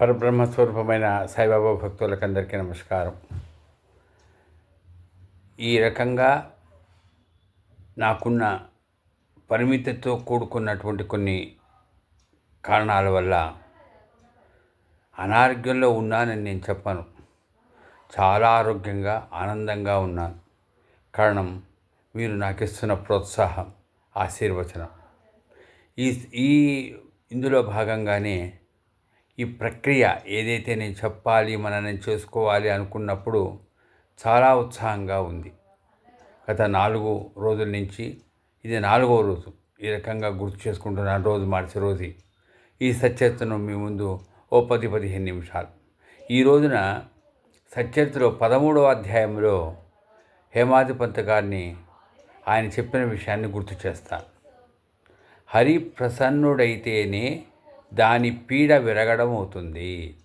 పరబ్రహ్మస్వరూపమైన సాయిబాబా భక్తులకందరికీ నమస్కారం. ఈ రకంగా నాకున్న పరిమితితో కూడుకున్నటువంటి కొన్ని కారణాల వల్ల అనారోగ్యంలో ఉన్నానని నేను చెప్పాను. చాలా ఆరోగ్యంగా ఆనందంగా ఉన్నాను. కారణం మీరు నాకు ఇస్తున్న ప్రోత్సాహం ఆశీర్వచనం. ఈ ఈ ఇందులో భాగంగానే ఈ ప్రక్రియ ఏదైతే నేను చెప్పాలి మనల్ని చేసుకోవాలి అనుకున్నప్పుడు చాలా ఉత్సాహంగా ఉంది. గత నాలుగు రోజుల నుంచి ఇది నాలుగో రోజు. ఈ రకంగా గుర్తు చేసుకుంటున్నాను రోజు మార్చి రోజు. ఈ సత్యతను మీ ముందు ఓ పది పదిహేను నిమిషాలు. ఈ రోజున సత్యతలో పదమూడవ అధ్యాయంలో హేమాధిపంత్ గారిని ఆయన చెప్పిన విషయాన్ని గుర్తు చేస్తాను. హరి ప్రసన్నుడైతేనే దాని పీడ విరగడం అవుతుంది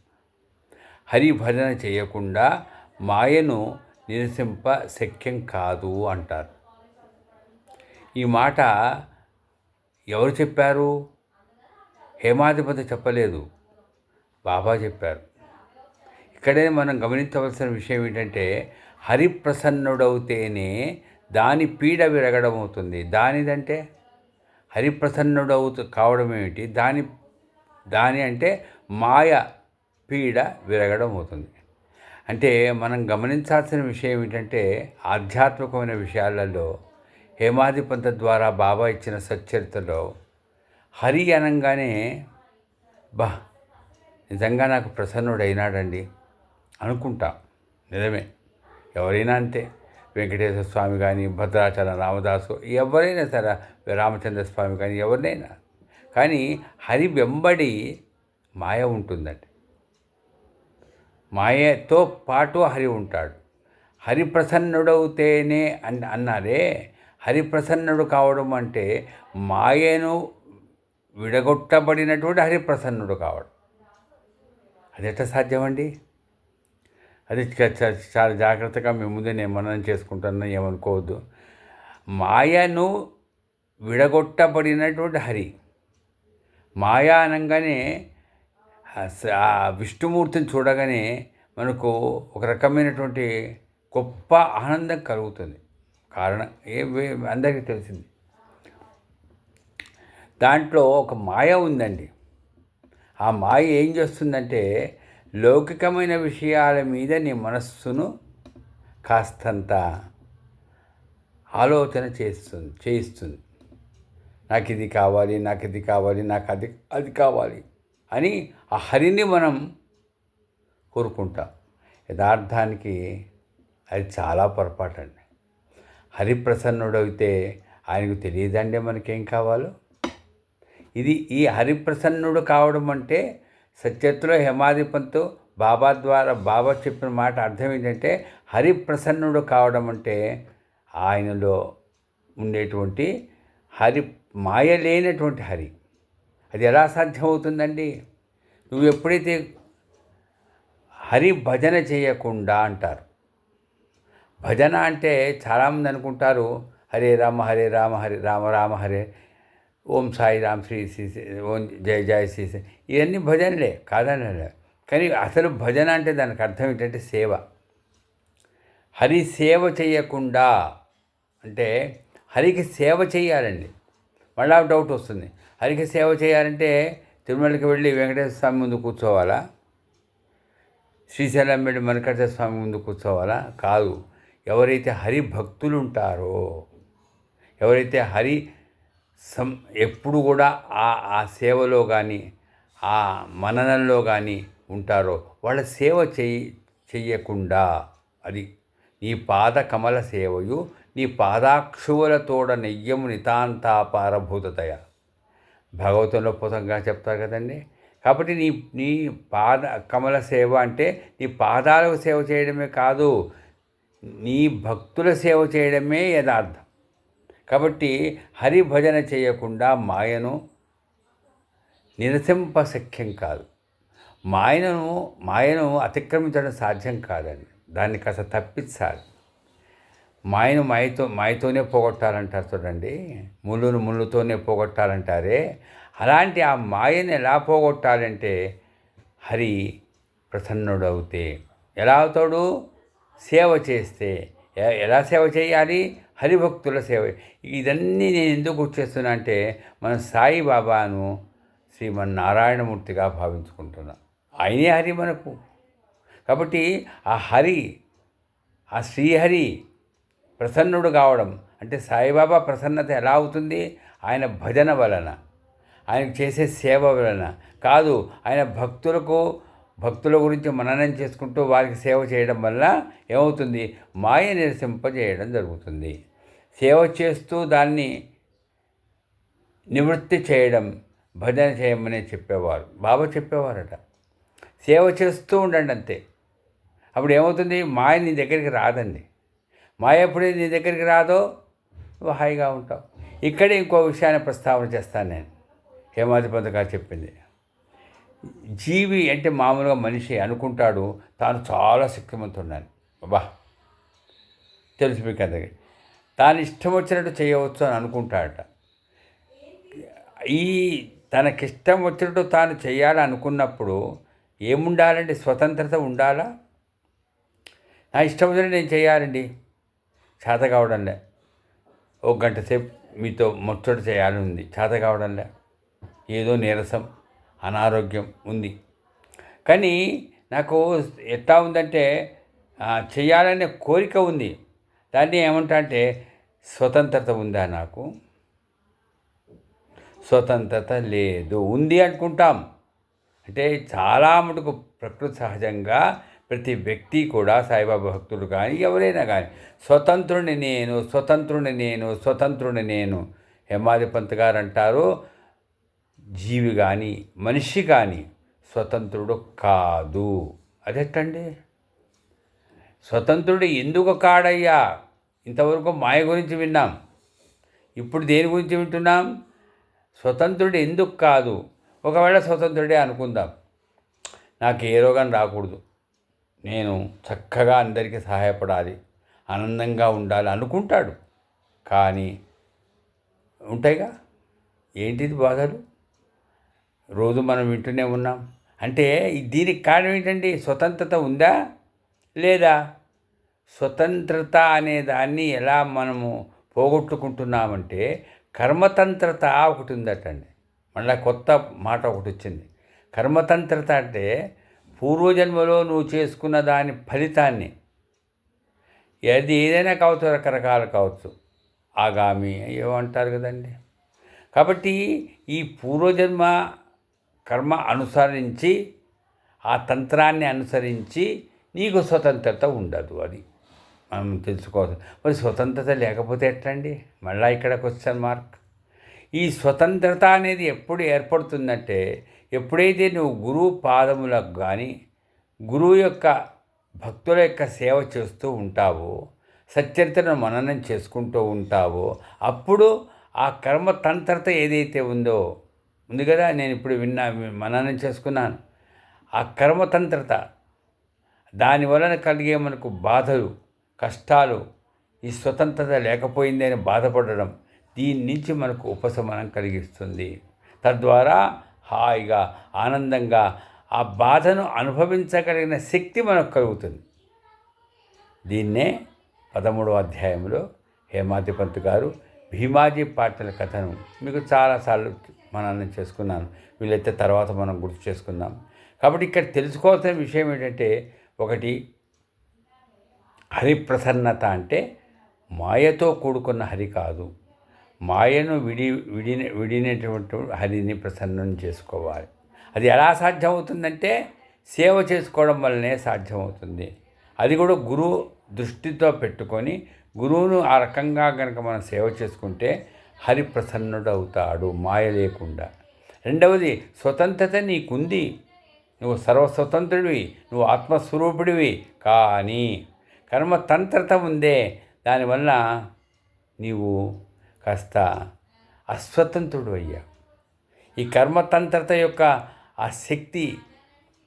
హరిభజన చేయకుండా మాయను నిరసింప శక్యం కాదు అంటారు. ఈ మాట ఎవరు చెప్పారు? హేమాధిపతి చెప్పలేదు. బాబా చెప్పారు. ఇక్కడే మనం గమనించవలసిన విషయం ఏంటంటే హరిప్రసన్నుడవుతేనే దాని పీడ విరగడం అవుతుంది దానిదంటే హరిప్రసన్నుడవుతూ కావడం ఏమిటి దాని దాని అంటే మాయ పీడ విరగడం అవుతుంది. అంటే మనం గమనించాల్సిన విషయం ఏమిటంటే ఆధ్యాత్మికమైన విషయాలలో హేమాధిపంత ద్వారా బాబా ఇచ్చిన సచ్చరితలో హరి అనగానే బా నిజంగా నాకు ప్రసన్నుడైనాడండి అనుకుంటా. నిజమే. ఎవరైనా అంతే. వెంకటేశ్వర స్వామి కానీ భద్రాచల రామదాసు ఎవరైనా సరే రామచంద్ర స్వామి కానీ ఎవరినైనా. కానీ హరి వెంబడి మాయ ఉంటుందండి. మాయతో పాటు హరి ఉంటాడు. హరి ప్రసన్నుడవుతేనే అన్ అన్నారే హరి ప్రసన్నుడు కావడం అంటే మాయను విడగొట్టబడినటువంటి హరి ప్రసన్నుడు కావడం. అది ఎట్లా సాధ్యమండి? అది చాలా జాగ్రత్తగా మీ ముందే నేను మననం చేసుకుంటాను ఏమనుకోవద్దు. మాయను విడగొట్టబడినటువంటి హరి మాయా అనగానే ఆ విష్ణుమూర్తిని చూడగానే మనకు ఒక రకమైనటువంటి గొప్ప ఆనందం కలుగుతుంది. కారణం ఏ అందరికీ తెలిసింది. దాంట్లో ఒక మాయ ఉందండి. ఆ మాయ ఏం చేస్తుందంటే లౌకికమైన విషయాల మీద నీ మనస్సును కాస్తంత ఆలోచన చేస్తుంది చేయిస్తుంది. నాకు ఇది కావాలి నాకు ఇది కావాలి నాకు అది అది కావాలి అని ఆ హరిని మనం కోరుకుంటాం. యథార్థానికి అది చాలా పొరపాటు అండి హరిప్రసన్నుడైతే ఆయనకు తెలియదండి మనకేం కావాలో. ఇది ఈ హరిప్రసన్నుడు కావడం అంటే సత్యత్తులో హేమాధిపంతో బాబా ద్వారా బాబా చెప్పిన మాట అర్థం ఏంటంటే హరిప్రసన్నుడు కావడం అంటే ఆయనలో ఉండేటువంటి హరి మాయ లేనటువంటి హరి. అది ఎలా సాధ్యమవుతుందండి? నువ్వు ఎప్పుడైతే హరి భజన చేయకుండా అంటారు. భజన అంటే చాలామంది అనుకుంటారు హరే రామ హరే రామ హరే రామ రామ హరే ఓం సాయి రామ్ శ్రీ శ్రీ ఓం జయ జయ శ్రీ ఇవన్నీ భజనలే కాదని కానీ అసలు భజన అంటే దానికి అర్థం ఏంటంటే సేవ. హరి సేవ చేయకుండా అంటే హరికి సేవ చేయాలండి. మళ్ళా డౌట్ వస్తుంది. హరికి సేవ చేయాలంటే తిరుమలకి వెళ్ళి వెంకటేశ్వర స్వామి ముందు కూర్చోవాలా? శ్రీశైలం వెళ్ళి మణికంఠ స్వామి ముందు కూర్చోవాలా? కాదు. ఎవరైతే హరి భక్తులు ఉంటారో ఎవరైతే హరి సం ఎప్పుడు కూడా ఆ ఆ సేవలో కానీ ఆ మననంలో కానీ ఉంటారో వాళ్ళ సేవ చేయి చెయ్యకుండా అది నీ పాద కమల సేవయు నీ పాదాక్షువుల తోడ నెయ్యము నితాంతాపారభూతతయ. భగవతంలో పుతంగా చెప్తారు కదండి. కాబట్టి నీ నీ పాద కమల సేవ అంటే నీ పాదాలకు సేవ చేయడమే కాదు నీ భక్తుల సేవ చేయడమే యథార్థం. కాబట్టి హరిభజన చేయకుండా మాయను నిరసింప శక్యం కాదు. మాయను మాయను అతిక్రమించడం సాధ్యం కాదండి. దాన్ని కాస్త తప్పించాలి. మాయను మాయతో మాయతోనే పోగొట్టాలంటారు చూడండి. ముళ్ళును ముళ్ళుతోనే పోగొట్టాలంటారే. అలాంటి ఆ మాయను ఎలా పోగొట్టాలంటే హరి ప్రసన్నుడవుతే. ఎలా అవుతాడు? సేవ చేస్తే. ఎలా సేవ చేయాలి? హరిభక్తుల సేవ. ఇదన్నీ నేను ఎందుకు చేస్తున్నా అంటే మన సాయిబాబాను శ్రీమన్నారాయణమూర్తిగా భావించుకుంటున్నాను ఆయనే హరి మనకు. కాబట్టి ఆ హరి ఆ శ్రీహరి ప్రసన్నుడు కావడం అంటే సాయిబాబా ప్రసన్నత ఎలా అవుతుంది? ఆయన భజన వలన. ఆయన చేసే సేవ వలన. కాదు ఆయన భక్తులకు భక్తుల గురించి మననం చేసుకుంటూ వారికి సేవ చేయడం వల్ల ఏమవుతుంది? మాయ నిరసింపజేయడం జరుగుతుంది. సేవ చేస్తూ దాన్ని నివృత్తి చేయడం భజన చేయమని చెప్పేవారు. బాబా చెప్పేవారట. సేవ చేస్తూ ఉండండి అంతే. అప్పుడు ఏమవుతుంది? మాయ నీ దగ్గరికి రాదండి. మాయ ఎప్పుడైతే నీ దగ్గరికి రాదో నువ్వు హాయిగా ఉంటావు. ఇక్కడే ఇంకో విషయాన్ని ప్రస్తావన చేస్తాను నేను. హేమాధిపతి గారు చెప్పింది. జీవి అంటే మామూలుగా మనిషి అనుకుంటాడు తాను చాలా శక్తివంతున్నాను బా తెలుసు మీకు అందరికి. తాను ఇష్టం వచ్చినట్టు చేయవచ్చు అని అనుకుంటాడట. ఈ తనకిష్టం వచ్చినట్టు తాను చేయాలని అనుకున్నప్పుడు ఏముండాలండి? స్వతంత్రత ఉండాలా? నా ఇష్టం వచ్చినట్టు నేను చేయాలండి. చేత కావడంలే. ఒక గంట సేపు మీతో ముచ్చట చేయాలని ఉంది. చేత కావడంలే. ఏదో నీరసం అనారోగ్యం ఉంది. కానీ నాకు ఎట్లా ఉందంటే చేయాలనే కోరిక ఉంది. దాన్ని ఏమంటా అంటే స్వతంత్రత ఉందా నాకు? స్వతంత్రత లేదు. ఉంది అనుకుంటాం. అంటే చాలా మటుకు ప్రకృతి సహజంగా ప్రతి వ్యక్తి కూడా సాయిబాబా భక్తుడు కానీ ఎవరైనా కానీ స్వతంత్రుని నేను స్వతంత్రుని నేను స్వతంత్రుని నేను హేమాది పంత్ గారు అంటారు జీవి కానీ మనిషి కానీ స్వతంత్రుడు కాదు. అదెట్టండి? స్వతంత్రుడు ఎందుకు కాడయ్యా? ఇంతవరకు మాయ గురించి విన్నాం. ఇప్పుడు దేని గురించి వింటున్నాం? స్వతంత్రుడు ఎందుకు కాదు? ఒకవేళ స్వతంత్రుడే అనుకుందాం. నాకు ఏ రోగం రాకూడదు. నేను చక్కగా అందరికీ సహాయపడాలి ఆనందంగా ఉండాలి అనుకుంటాడు. కానీ ఉంటాయిగా? ఏంటిది బాధలు? రోజు మనం వింటూనే ఉన్నాం. అంటే దీనికి కారణం ఏంటండి? స్వతంత్రత ఉందా? లేదా? స్వతంత్రత అనే దాన్ని ఎలా మనము పోగొట్టుకుంటున్నామంటే కర్మతంత్రత ఒకటి ఉందటండి. మళ్ళీ కొత్త మాట ఒకటి వచ్చింది. కర్మతంత్రత అంటే పూర్వజన్మలో నువ్వు చేసుకున్న దాని ఫలితాన్ని అది ఏదైనా కావచ్చు రకరకాలు కావచ్చు. ఆగామి ఏమంటారు అంటారు కదండి. కాబట్టి ఈ పూర్వజన్మ కర్మ అనుసరించి ఆ తంత్రాన్ని అనుసరించి నీకు స్వతంత్రత ఉండదు అది. మనం తెలుసుకోవాలి. మరి స్వతంత్రత లేకపోతే ఎట్లండి? మళ్ళీ ఇక్కడ క్వశ్చన్ మార్క్ ఈ స్వతంత్రత అనేది ఎప్పుడు ఏర్పడుతుందంటే ఎప్పుడైతే నువ్వు గురువు పాదములకు కానీ గురువు యొక్క భక్తుల యొక్క సేవ చేస్తూ ఉంటావో సచ్చరిత్రను మననం చేసుకుంటూ ఉంటావో అప్పుడు ఆ కర్మ తంత్రత ఏదైతే ఉందో ఉంది కదా నేను ఇప్పుడు విన్నా మననం చేసుకున్నాను. ఆ కర్మతంత్రత దాని వలన కలిగే మనకు బాధలు కష్టాలు ఈ స్వతంత్రత లేకపోయిందని బాధపడడం దీని నుంచి మనకు ఉపశమనం కలిగిస్తుంది. తద్వారా హాయిగా ఆనందంగా ఆ బాధను అనుభవించగలిగిన శక్తి మనకు కలుగుతుంది. దీన్నే పదమూడవ అధ్యాయంలో హేమాది పంత్ గారు భీమాజీ పాటల కథను మీకు చాలాసార్లు మనల్ని చేసుకున్నాను. వీలైతే తర్వాత మనం గుర్తు చేసుకుందాం. కాబట్టి ఇక్కడ తెలుసుకోవాల్సిన విషయం ఏంటంటే ఒకటి హరిప్రసన్నత అంటే మాయతో కూడుకున్న హరి కాదు. మాయను విడి విడిన విడినటువంటి హరిని ప్రసన్నం చేసుకోవాలి. అది ఎలా సాధ్యమవుతుందంటే సేవ చేసుకోవడం వల్లనే సాధ్యమవుతుంది. అది కూడా గురువు దృష్టితో పెట్టుకొని గురువును ఆ రకంగా కనుక మనం సేవ చేసుకుంటే హరి ప్రసన్నుడు అవుతాడు మాయ లేకుండా. రెండవది స్వతంత్రత నీకుంది. నువ్వు సర్వస్వతంత్రుడివి నువ్వు ఆత్మస్వరూపుడివి. కానీ కర్మతంత్రత ఉందే. దానివల్ల నీవు కాస్త అస్వతంత్రుడు అయ్యా ఈ కర్మతంత్రత యొక్క ఆ శక్తి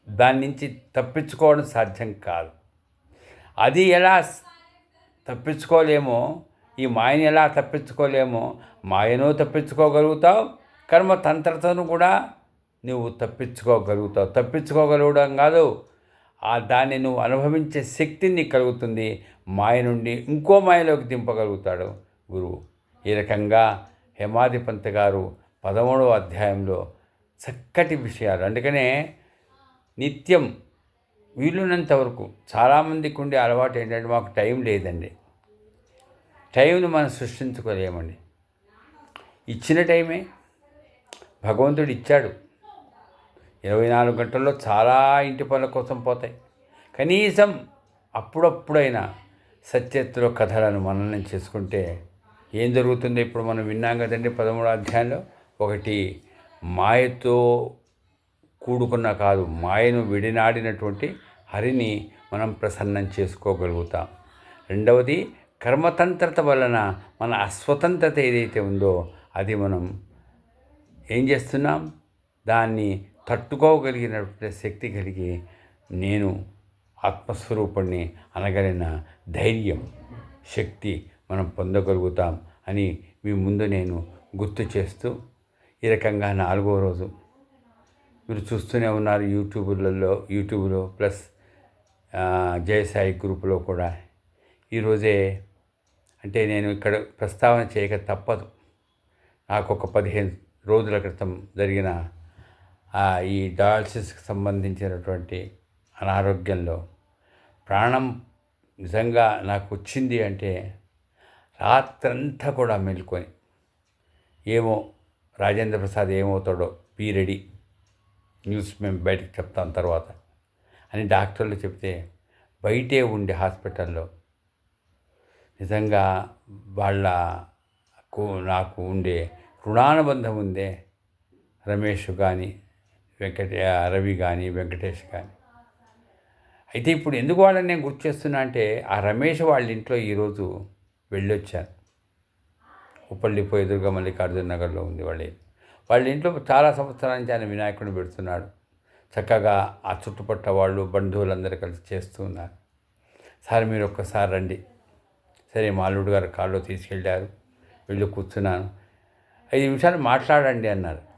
దాని నుంచి తప్పించుకోవడం సాధ్యం కాదు. అది ఎలా తప్పించుకోలేమో ఈ మాయని ఎలా తప్పించుకోలేమో మాయను తప్పించుకోగలుగుతావు కర్మతంత్రతను కూడా నువ్వు తప్పించుకోగలుగుతావు. తప్పించుకోగలగడం కాదు ఆ దాన్ని నువ్వు అనుభవించే శక్తిని కలుగుతుంది. మాయ నుండి ఇంకో మాయలోకి దింపగలుగుతాడు గురువు. ఈ రకంగా హేమాధిపంత్ గారు పదమూడవ అధ్యాయంలో చక్కటి విషయాలు. అందుకనే నిత్యం వీలున్నంత వరకు చాలామందికి ఉండే అలవాటు ఏంటంటే మాకు టైం లేదండి. టైంను మనం సృష్టించుకోలేమండి. ఇచ్చిన టైమే భగవంతుడు ఇచ్చాడు. ఇరవై నాలుగు గంటల్లో చాలా ఇంటి పనుల కోసం పోతాయి. కనీసం అప్పుడప్పుడైనా సత్యత్తులో కథలను మననం చేసుకుంటే ఏం జరుగుతుంది? ఇప్పుడు మనం విన్నాం కదండి పదమూడో అధ్యాయంలో ఒకటి మాయతో కూడుకున్న కాదు మాయను విడినాడినటువంటి హరిని మనం ప్రసన్నం చేసుకోగలుగుతాం. రెండవది కర్మతంత్రత వలన మన అస్వతంత్రత ఏదైతే ఉందో అది మనం ఏం చేస్తున్నాం? దాన్ని తట్టుకోగలిగినటువంటి శక్తి కలిగి నేను ఆత్మస్వరూపుణ్ణి అనగలిగిన ధైర్యం శక్తి మనం పొందగలుగుతాం అని మీ ముందు నేను గుర్తు చేస్తూ ఈ రకంగా నాలుగో రోజు మీరు చూస్తూనే ఉన్నారు యూట్యూబ్లలో యూట్యూబ్లో ప్లస్ జయసాయి గ్రూపులో కూడా. ఈరోజే అంటే నేను ఇక్కడ ప్రస్తావన చేయక తప్పదు. నాకు ఒక పదిహేను రోజుల క్రితం జరిగిన ఈ డయాలసిస్కి సంబంధించినటువంటి అనారోగ్యంలో ప్రాణం నిజంగా నాకు వచ్చింది అంటే రాత్రంతా కూడా మెలుకొని ఏమో రాజేంద్ర ప్రసాద్ ఏమవుతాడో పీ రెడీ. న్యూస్ మేము బయటకు చెప్తాం తర్వాత అని డాక్టర్లు చెప్తే బయటే ఉండే హాస్పిటల్లో నిజంగా వాళ్ళ నాకు ఉండే రుణానుబంధం ఉందే రమేష్ కానీ వెంకటే రవి కానీ వెంకటేష్ కానీ అయితే ఇప్పుడు ఎందుకు వాళ్ళని నేను గుర్తు చేస్తున్నా అంటే ఆ రమేష్ వాళ్ళ ఇంట్లో ఈరోజు వెళ్ళొచ్చాను ఉప్పల్లిపోయి ఎదురుగా మల్లికార్జున నగర్లో ఉంది వాళ్ళ. వాళ్ళ ఇంట్లో చాలా సంవత్సరాల నుంచి ఆయన వినాయకుడిని పెడుతున్నాడు. చక్కగా ఆ చుట్టుపట్ట వాళ్ళు బంధువులందరూ కలిసి చేస్తూ ఉన్నారు. సార్ మీరు ఒక్కసారి రండి. సరే మాలుడు గారు కారులో తీసుకెళ్ళారు. వెళ్ళి కూర్చున్నాను. ఐదు నిమిషాలు మాట్లాడండి అన్నారు.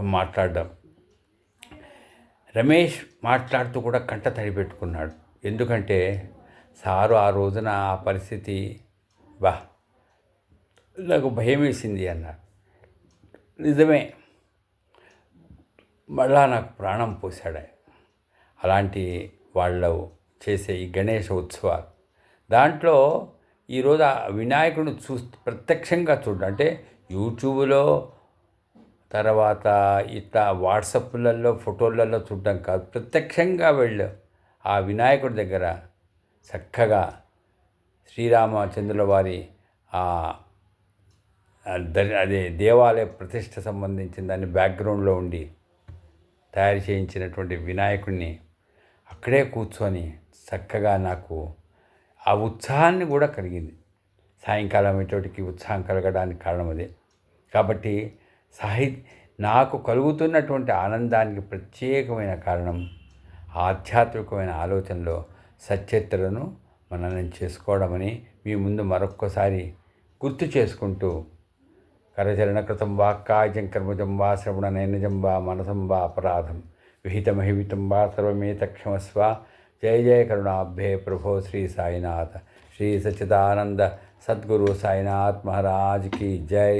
మాట్లాడడం రమేష్ మాట్లాడుతూ కూడా కంట తడి పెట్టుకున్నాడు ఎందుకంటే సారు ఆ రోజున ఆ పరిస్థితి బా నాకు భయం వేసింది అన్నారు నిజమే మళ్ళా నాకు ప్రాణం పోశాడు అలాంటి వాళ్ళు చేసే ఈ గణేష ఉత్సవాలు. దాంట్లో ఈరోజు ఆ వినాయకుడిని చూ ప్రత్యక్షంగా చూడ అంటే యూట్యూబ్లో తర్వాత ఇట్లా వాట్సాప్లలో ఫోటోలలో చూడడం కాదు. ప్రత్యక్షంగా వెళ్ళు ఆ వినాయకుడి దగ్గర చక్కగా శ్రీరామచంద్రుల వారి అదే దేవాలయ ప్రతిష్ట సంబంధించిన దాన్ని బ్యాక్గ్రౌండ్లో ఉండి తయారు చేయించినటువంటి వినాయకుడిని అక్కడే కూర్చొని చక్కగా నాకు ఆ ఉత్సాహాన్ని కూడా కలిగింది. సాయంకాలం ఇటువంటికి ఉత్సాహం కలగడానికి కారణం అదే. కాబట్టి సాహి నాకు కలుగుతున్నటువంటి ఆనందానికి ప్రత్యేకమైన కారణం ఆధ్యాత్మికమైన ఆలోచనలో సచ్చరిత్రను మననం చేసుకోవడమని మీ ముందు మరొక్కసారి గుర్తు చేసుకుంటూ కరచరణకృతం వా కాజం కర్మజం వా శ్రవణ నైనజం వా మనసం వా అపరాధం విహితమహితం వా సర్వమేతక్షమస్వ జయ జయ కరుణాభ్యే ప్రభో శ్రీ సాయినాథ శ్రీ సచిదానంద సద్గురు సాయినాథ్ మహారాజ్కి జై.